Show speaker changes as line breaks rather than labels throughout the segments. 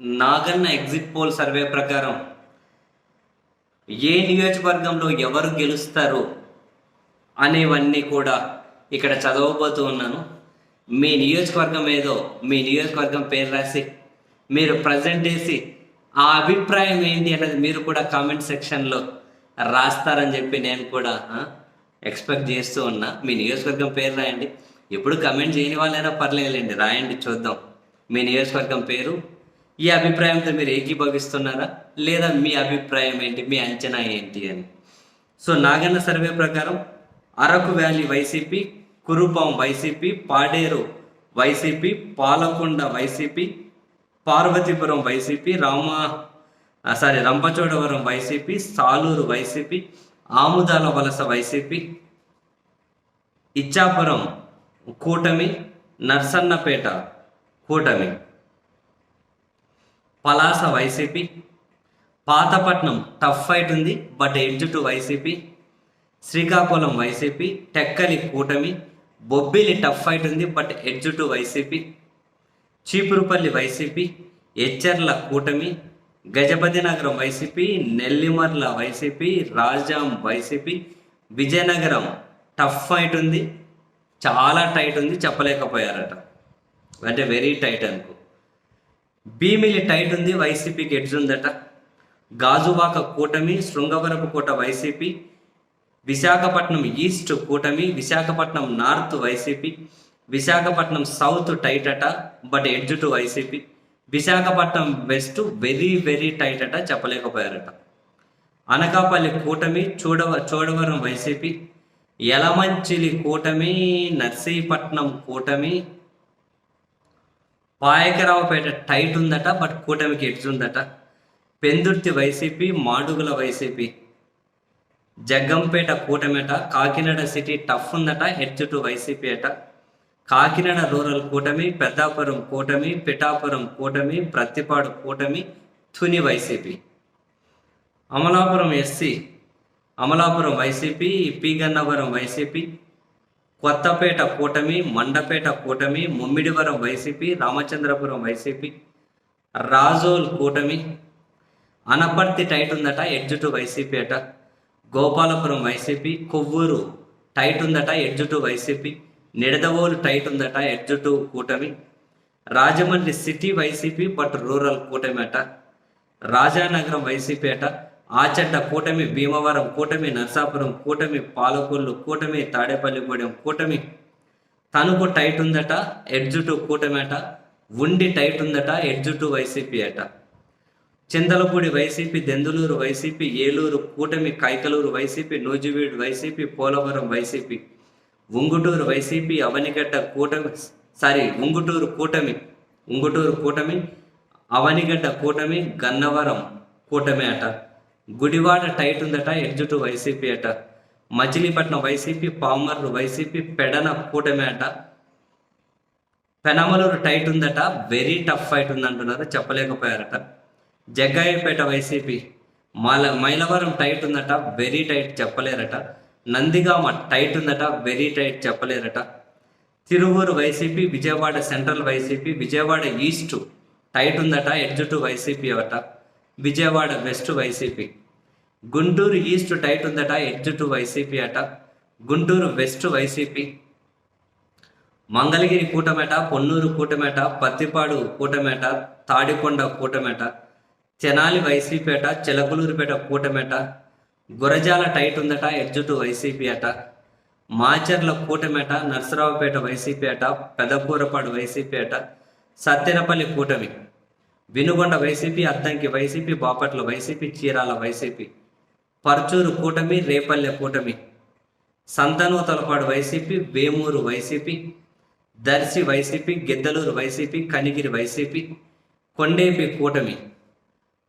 Naganna exit poll survey ప్రకారం ఏ నియోజకవర్గంలో ఎవరు గెలుస్తారు అనేవన్నీ కూడా ఇక్కడ చదవబోతూ ఉన్నాను. మీ నియోజకవర్గం ఏదో మీ నియోజకవర్గం పేరు రాసి మీరు ప్రజెంట్ చేసి ఆ అభిప్రాయం ఏంటి అనేది మీరు కూడా కామెంట్ సెక్షన్లో రాస్తారని చెప్పి నేను కూడా ఎక్స్పెక్ట్ చేస్తూ ఉన్నా. మీ నియోజకవర్గం పేరు రాయండి. ఎప్పుడు కమెంట్ చేయని వాళ్ళైనా పర్లేదులేండి రాయండి చూద్దాం. మీ నియోజకవర్గం పేరు ఈ అభిప్రాయంతో మీరు ఏకీభవిస్తున్నారా లేదా మీ అభిప్రాయం ఏంటి? మీ అంచనా ఏంటి అని? సో నాగన్న సర్వే ప్రకారం Araku Valley YCP Kurupam YCP Paderu YCP Palakonda YCP Parvathipuram YCP Rama sorry Rampachodavaram YCP Saluru YCP Amudalavalasa YCP Ichchapuram కూటమి నర్సన్నపేట కూటమి. Palasa YCP Pathapatnam tough fight ఉంది but edge to YCP Srikakulam YCP Tekkali కూటమి Bobbili tough fight ఉంది but edge to YCP Cheepurupalli YCP Etcherla కూటమి Gajapathinagaram YCP Nellimarla YCP Rajam YCP Vizianagaram tough fight ఉంది చాలా tight ఉంది చెప్పలేకపోయారట. అంటే very tight అనుకో. Bheemili tight ఉంది వైసీపీకి ఎడ్జ్ ఉందట. గాజువాక కూటమి Srungavarapukota YCP Visakhapatnam east కూటమి Visakhapatnam North YCP Visakhapatnam South tight అట but edge to YCP. Visakhapatnam West very very tight అట చెప్పలేకపోయారట. అనకాపల్లి కూటమి చూడవ చోడవరం వైసీపీ. యలమంచిలి కూటమి నర్సీపట్నం కూటమి పాయకరావుపేట టైట్ ఉందట బట్ కూటమికి ఎడ్జ్ ఉందట. Pendurthi YCP Madugula YCP. Jaggampeta కూటమిట కాకినాడ సిటీ టఫ్ ఉందట హెడ్జ్ టు వైసీపీ అట. కాకినాడ రూరల్ కూటమి పెద్దాపురం కూటమి పిఠాపురం కూటమి ప్రత్తిపాడు కూటమి Tuni YCP. Amalapuram SC Amalapuram YCP P Gannavaram YCP Kothapeta కూటమి మండపేట కూటమి ముమ్మిడివరం వైసీపీ రామచంద్రపురం వైసీపీ రాజోల్ కూటమి అనపర్తి టైట్ ఉందట ఎడ్జ్ టు వైసీపీ అట గోపాలపురం వైసీపీ కొవ్వూరు టైట్ ఉందట edge to YCP Nidadavolu tight ఉందట ఎడ్జ్ టు కూటమి Rajahmundry city YCP but rural కూటమి అట రాజానగరం వైసీపీ అట ఆచంట కూటమి భీమవరం కూటమి నర్సాపురం కూటమి పాలకొల్లు కూటమి తాడేపల్లిగూడెం కూటమి తణుకు టైట్ ఉందట ఎడ్జ్ టు కూటమి అట ఉండి టైట్ ఉందట ఎడ్జ్ టు వైసీపీ అట. చింతలపూడి వైసీపీ దెందులూరు వైసీపీ ఏలూరు కూటమి Kaikaluru YCP Nuzvid YCP Polavaram YCP Unguturu YCP Avanigadda కూటమి సారీ ఉంగుటూరు కూటమి ఉంగుటూరు కూటమి అవనిగడ్డ కూటమి గన్నవరం కూటమి అట. గుడివాడ టైట్ ఉందట ఎడ్జుటు వైసీపీ అట. మచిలీపట్నం వైసీపీ పామర్లు వైసీపీ పెడన కూటమి అట. పెనమలూరు టైట్ ఉందట వెరీ టఫ్ ఫైట్ ఉందంటున్నారు చెప్పలేకపోయారట. జగ్గాయపేట వైసీపీ మాల మైలవరం టైట్ ఉందట వెరీ టైట్ చెప్పలేరట. నందిగామ టైట్ ఉందట very tight చెప్పలేరట. Tiruvuru YCP Vijayawada Central YCP Vijayawada East tight ఉందట ఎడ్జ్ టు వైసీపీ అట. Vijayawada West YCP. Guntur East tight ఉందట ఎడ్జ్ టు వైసీపీ అట. Guntur West YCP. మంగళగిరి కూటమేట పొన్నూరు కూటమేట పత్తిపాడు కూటమేట తాడికొండ కూటమేట. తెనాలి వైసీపేట చిలకలూరుపేట కూటమేట. గురజాల టైట్ ఉందట ఎడ్జ్ టు వైసీపీ అట. మాచర్ల కూటమేట నర్సరావుపేట వైసీపీ అట పెదపూరపాడు వైసీపీ అట. సత్తెనపల్లి కూటమి. Vinukonda YCP Addanki YCP Bapatla YCP Chirala YCP. Parchur కూటమి రేపల్లె కూటమి. Santhanuthalapadu YCP Vemuru YCP. Darsi YCP Giddalur YCP Kanigiri YCP. Kondapi కూటమి.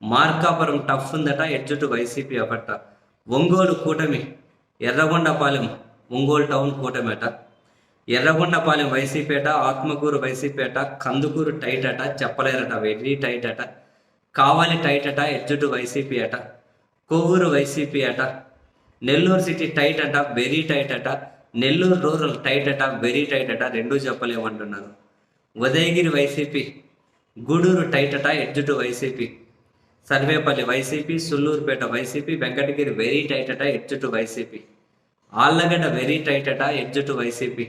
మార్కాపురం టఫ్ ఉందట ఎడ్జుటు వైసీపీ అపట్ట. ఒంగోలు కూటమి. ఎర్రగొండపాలెం ఒంగోలు టౌన్ కూటమి అట ఎర్రగొండపాలెం వైసీపేట ఆత్మకూరు వైసీపేట కందుకూరు టైట్ అట చెప్పలేరట వెరీ టైట్ అట కావాలి టైట్ అట ఎడ్జుటు వైసీపీ అట కొవ్వూరు వైసీపీ అట నెల్లూరు సిటీ టైట్ అట వెరీ టైట్ అట నెల్లూరు రూరల్ టైట్ అట వెరీ టైట్ అట రెండూ చెప్పలేమంటున్నారు ఉదయగిరి వైసీపీ గూడూరు టైట్ అట edge to YCP Sarvepalli YCP Sullurpeta YCP Venkatagiri very tight అట edge to YCP Allagadda very tight అట edge to YCP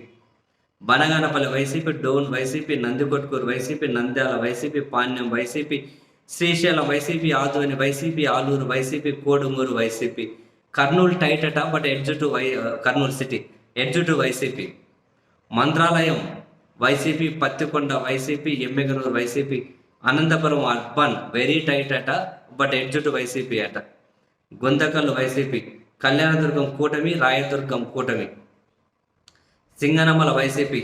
Banaganapalle YCP Dhone YCP Nandikotkur YCP Nandyal YCP Panyam YCP Srisailam YCP Adoni YCP Alur YCP Kodumur YCP. Kurnool టైటట but edge to Y Kurnool city edge to YCP. Mantralayam YCP Pattikonda YCP Yemmiganur YCP Anantapuram urban very tight అట but edge to YCP అట. Guntakal YCP Kalyandurg కూటమి రాయదుర్గం కూటమి. Singanamala YCP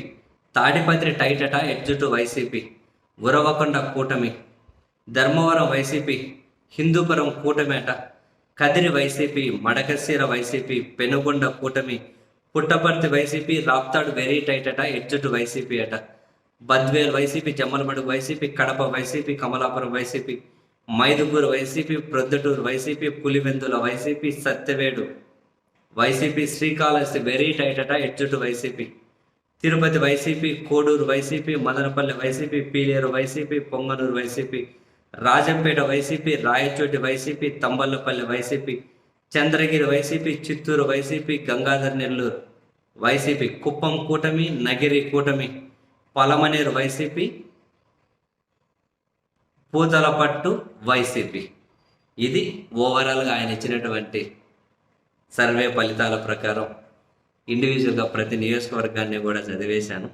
Tadipatri టైటట edge to YCP Uravakonda కూటమి Dharmavaram YCP Hindupuram కూటమేట Kadiri YCP Madakasira YCP Penukonda కూటమి Puttaparthi YCP Raptadu very tight అట YCP అట. Badvel YCP Jammalamadugu YCP Kadapa YCP Kamalapuram YCP Mydukur YCP Proddatur YCP Pulivendula YCP Satyavedu YCP Srikalahasti very tight అట ఎడ్జుట్టు YCP Tirupati YCP Kodur YCP Madanapalle YCP Pileru YCP Punganur YCP Rajampet YCP Rayachoti YCP Thamballapalle YCP Chandragiri YCP Chittoor YCP Gangadhar Nellore YCP Kuppam కూటమి నగిరి కూటమి పలమనేరు వైసీపీ పూతలపట్టు వైసీపీ ఇది ఓవరాల్గా ఆయన ఇచ్చినటువంటి సర్వే ఫలితాల ప్రకారం ఇండివిజువల్గా ప్రతి నియోజకవర్గాన్ని కూడా చదివేశాను.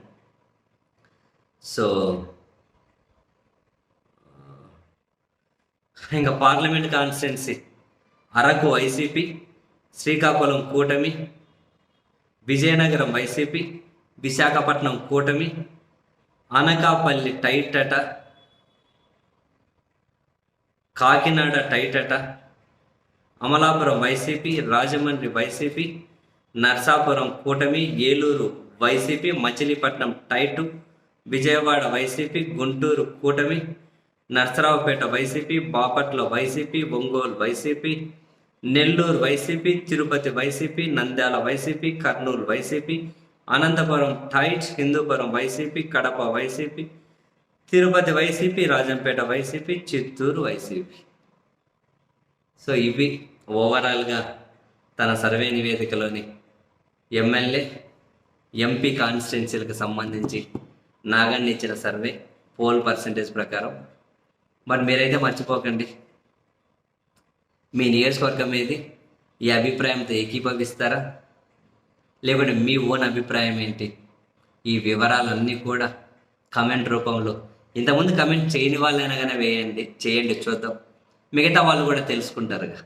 సో ఇంకా parliament constituency Araku YCP Srikakulam కూటమి విజయనగరం వైసీపీ విశాఖపట్నం కూటమి అనకాపల్లి టైటట కాకినాడ టైటట అమలాపురం వైసీపీ రాజమండ్రి వైసీపీ నర్సాపురం కూటమి Eluru YCP Machilipatnam tight Vijayawada YCP Guntur కూటమి Narasaraopet YCP Bapatla YCP Ongole YCP Nellore YCP Tirupati YCP Nandyal YCP Kurnool YCP Anantapuram tights Hindupuram YCP Kadapa YCP Tirupati YCP Rajampet YCP Chittoor YCP. So ఇవి ఓవరాల్గా తన సర్వే నివేదికలోని ఎమ్మెల్యే ఎంపీ కాన్స్టిట్యున్సీలకు సంబంధించి నాగన్ ఇచ్చిన సర్వే పోల్ పర్సంటేజ్ ప్రకారం. మరి మీరైతే మర్చిపోకండి. మీ నియోజకవర్గం ఏది ఈ అభిప్రాయంతో ఏకీభవిస్తారా? లేకుంటే మీ ఓన్ అభిప్రాయం ఏంటి? ఈ వివరాలన్నీ కూడా కమెంట్ రూపంలో ఇంతకుముందు కమెంట్ చేయని వాళ్ళైనా కానీ వేయండి. చేయండి చూద్దాం. మిగతా వాళ్ళు కూడా తెలుసుకుంటారుగా.